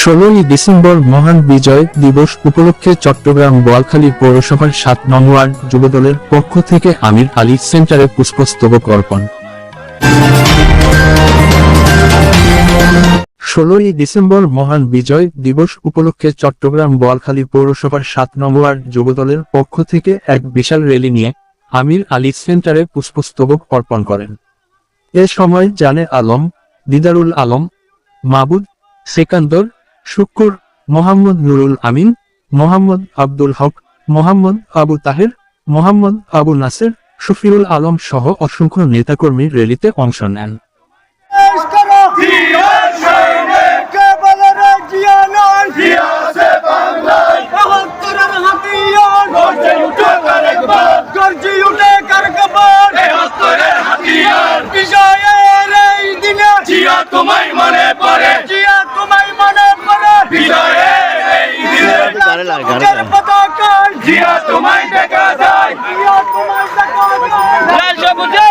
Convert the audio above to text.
ষোলোই ডিসেম্বর মহান বিজয় দিবস উপলক্ষে চট্টগ্রাম বোয়ালখালী পৌরসভার সাত নং ওয়ার্ড যুবদলের পক্ষ থেকে আমির আলী সেন্টারে পুষ্পস্তবক অর্পণ। ষোলোই ডিসেম্বর মহান বিজয় দিবস উপলক্ষে চট্টগ্রাম বোয়ালখালী পৌরসভার সাত নং ওয়ার্ড যুবদলের পক্ষ থেকে এক বিশাল র্যালি নিয়ে আমির আলী সেন্টারে পুষ্পস্তবক অর্পণ করেন। এ সময় জানে আলম, দিদারুল আলম, মাবুদ, সেকান্দর শুক্কুর মোহাম্মদ নুরুল আমিন মোহাম্মদ আব্দুল হক মোহাম্মদ আবু তাহের মোহাম্মদ আবু নাসের শফিউল আলম সহ অসংখ্য নেতাকর্মী র্যালিতে অংশ নেন দেশ করো দিনে গানে পতাকায় জিয়া তোমায় দেখা যায় জিয়া তোমায় দেখা যায়। সবুজে